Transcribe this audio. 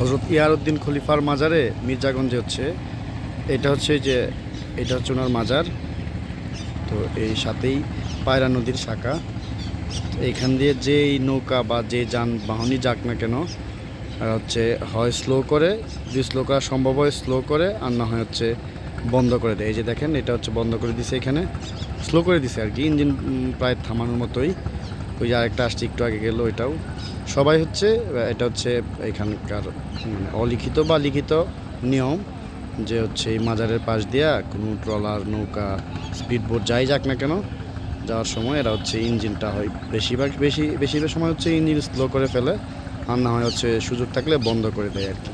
হজরত ইয়ারউদ্দিন খলিফার মাজারে মির্জাগঞ্জে হচ্ছে। এটা হচ্ছে যে, এটা হচ্ছে ওনার মাজার। তো এই সাথেই পায়রা নদীর শাখা। এইখান দিয়ে যেই নৌকা বা যে যানবাহনই যাক না কেন হচ্ছে হয় স্লো করে, যদি স্লো করা সম্ভব হয় স্লো করে, আর না হয় হচ্ছে বন্ধ করে দেয়। এই যে দেখেন, এটা হচ্ছে বন্ধ করে দিছে এখানে। স্লো করে দিছে আর কি, ইঞ্জিন প্রায় থামানোর মতোই। ওই আরেকটা আসছে একটু আগে গেল, ওইটাও। সবাই হচ্ছে, এটা হচ্ছে এখানকার মানে অলিখিত বা লিখিত নিয়ম যে হচ্ছে এই মাজারের পাশ দিয়া কোনো ট্রলার, নৌকা স্পিড বোট যাই যাক না কেন, যাওয়ার সময় এরা হচ্ছে ইঞ্জিনটা হয় বেশিরভাগ, বেশি, বেশিরভাগ সময় হচ্ছে ইঞ্জিন স্লো করে ফেলে, আর না হয় হচ্ছে সুযোগ থাকলে বন্ধ করে দেয় আর কি।